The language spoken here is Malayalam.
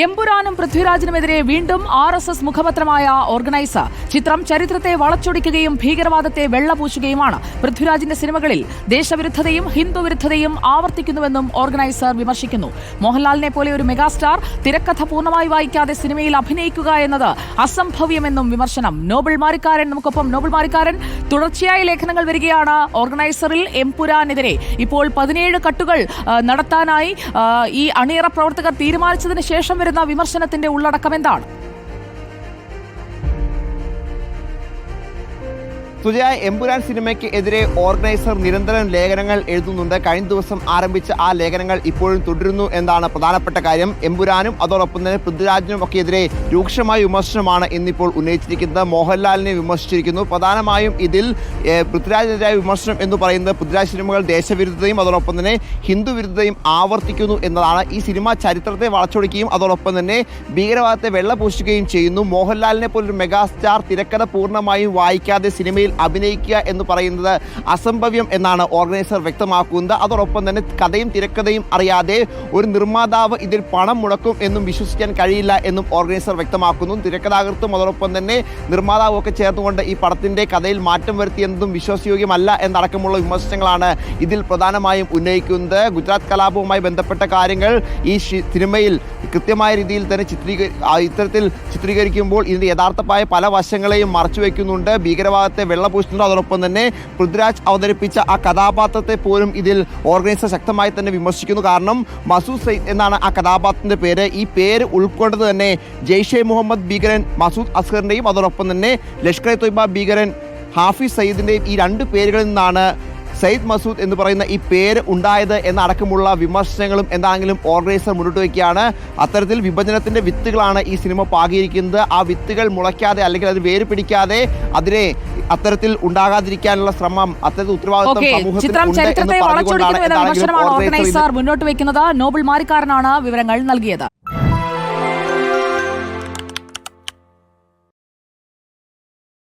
എമ്പുരാനും പൃഥ്വിരാജിനുമെതിരെ വീണ്ടും ആർ എസ് എസ് മുഖപത്രമായ ഓർഗനൈസർ ചിത്രം ചരിത്രത്തെ വളച്ചൊടിക്കുകയും ഭീകരവാദത്തെ വെള്ളപൂശുകയുമാണ്. പൃഥ്വിരാജിന്റെ സിനിമകളിൽ ദേശവിരുദ്ധതയും ഹിന്ദുവിരുദ്ധതയും ആവർത്തിക്കുന്നുവെന്നും ഓർഗനൈസർ വിമർശിക്കുന്നു. മോഹൻലാലിനെ പോലെ ഒരു മെഗാസ്റ്റാർ തിരക്കഥ പൂർണമായി വായിക്കാതെ സിനിമയിൽ അഭിനയിക്കുക എന്നത് അസംഭവ്യമെന്നും വിമർശനം. നോബിൾ മാരിക്കാരൻ നമുക്കൊപ്പം. നോബിൾ മാരിക്കാരൻ തുടർച്ചയായ ലേഖനങ്ങൾ വരികയാണ്. ഓർഗനൈസറിൽ എംപുരാനെതിരെ ഇപ്പോൾ പതിനേഴ് കട്ടുകൾ നടത്താനായി ഈ അണിയറ പ്രവർത്തകർ തീരുമാനിച്ചതിന് ശേഷം വരുന്ന വിമർശനത്തിന്റെ ഉള്ളടക്കം എന്താണ്? സുജയ എമ്പുരാൻ സിനിമയ്ക്ക് എതിരെ ഓർഗനൈസർ നിരന്തരം ലേഖനങ്ങൾ എഴുതുന്നുണ്ട്. കഴിഞ്ഞ ദിവസം ആരംഭിച്ച ആ ലേഖനങ്ങൾ ഇപ്പോഴും തുടരുന്നു എന്നാണ് പ്രധാനപ്പെട്ട കാര്യം. എമ്പുരാനും അതോടൊപ്പം തന്നെ പൃഥ്വിരാജിനും ഒക്കെ എതിരെ രൂക്ഷമായ വിമർശനമാണ് ഇന്നിപ്പോൾ ഉന്നയിച്ചിരിക്കുന്നത്. മോഹൻലാലിനെ വിമർശിച്ചിരിക്കുന്നു. പ്രധാനമായും ഇതിൽ പൃഥ്വിരാജിനെതിരായ വിമർശനം എന്ന് പറയുന്നത് പൃഥ്വിരാജ് സിനിമകൾ ദേശവിരുദ്ധതയും അതോടൊപ്പം തന്നെ ഹിന്ദുവിരുദ്ധതയും ആവർത്തിക്കുന്നു എന്നതാണ്. ഈ സിനിമ ചരിത്രത്തെ വളച്ചൊടിക്കുകയും അതോടൊപ്പം തന്നെ ഭീകരവാദത്തെ വെള്ളപൂശിക്കുകയും ചെയ്യുന്നു. മോഹൻലാലിനെ പോലൊരു മെഗാസ്റ്റാർ തിരക്കഥ പൂർണമായും വായിക്കാതെ സിനിമയിൽ അഭിനയിക്കുക എന്ന് പറയുന്നത് അസംഭവ്യം എന്നാണ് ഓർഗനൈസർ വ്യക്തമാക്കുന്നത്. അതോടൊപ്പം തന്നെ കഥയും തിരക്കഥയും അറിയാതെ ഒരു നിർമ്മാതാവ് ഇതിൽ പണം മുടക്കും എന്നും വിശ്വസിക്കാൻ കഴിയില്ല എന്നും ഓർഗനൈസർ വ്യക്തമാക്കുന്നു. തിരക്കഥാകൃത്തും അതോടൊപ്പം തന്നെ നിർമ്മാതാവും ഒക്കെ ചേർന്നുകൊണ്ട് ഈ പടത്തിന്റെ കഥയിൽ മാറ്റം വരുത്തിയെന്നതും വിശ്വാസയോഗ്യമല്ല എന്നടക്കമുള്ള വിമർശനങ്ങളാണ് ഇതിൽ പ്രധാനമായും ഉന്നയിക്കുന്നത്. ഗുജറാത്ത് കലാപവുമായി ബന്ധപ്പെട്ട കാര്യങ്ങൾ ഈ സിനിമയിൽ കൃത്യമായ രീതിയിൽ തന്നെ ചിത്രീകരി ഇത്തരത്തിൽ ചിത്രീകരിക്കുമ്പോൾ ഇതിന്റെ യഥാർത്ഥമായ പല വശങ്ങളെയും മറച്ചു വയ്ക്കുന്നുണ്ട് ഭീകരവാദത്തെ വെള്ളപൂശുന്നുണ്ട് അതോടൊപ്പം തന്നെ പൃഥ്വിരാജ് അവതരിപ്പിച്ച ആ കഥാപാത്രത്തെ പോലും ഇതിൽ ഓർഗനൈസർ ശക്തമായി തന്നെ വിമർശിക്കുന്നു. കാരണം മസൂദ് സയ്യിദ് എന്നാണ് ആ കഥാപാത്രത്തിന്റെ പേര്. ഈ പേര് ഉൾക്കൊണ്ടത് തന്നെ ജെയ്ഷെ മുഹമ്മദ് ഭീകരൻ മസൂദ് അസ്ഹറിന്റെയും അതോടൊപ്പം തന്നെ ലഷ്കർ തൊയ്ബ ഭീകരൻ ഹാഫിസ് സയ്യിദിന്റെയും ഈ രണ്ട് പേരുകളിൽ നിന്നാണ് സയ്യിദ് മസൂദ് എന്ന് പറയുന്ന ഈ പേര് ഉണ്ടായത് എന്നടക്കമുള്ള വിമർശനങ്ങളും എന്താണെങ്കിലും ഓർഗനൈസർ മുന്നോട്ട് വയ്ക്കുകയാണ്. അത്തരത്തിൽ വിഭജനത്തിന്റെ വിത്തുകളാണ് ഈ സിനിമ പാകിയിരിക്കുന്നത്. ആ വിത്തുകൾ മുളയ്ക്കാതെ അല്ലെങ്കിൽ അത് വേര് പിടിക്കാതെ അതിനെ അത്തരത്തിൽ ഉണ്ടാകാതിരിക്കാനുള്ള ശ്രമം അത്തരത്തിൽ ഉത്തരവാദിത്വം ചിത്രം ചരിത്രത്തെ വളച്ചൊടിക്കുന്നു എന്ന വിമർശനമാണ്? ഓർഗനൈസർ ഓർഗനൈസർ മുന്നോട്ട് വെക്കുന്നത് നോബിൾ മാരിക്കാരനാണ് വിവരങ്ങൾ നൽകിയത്.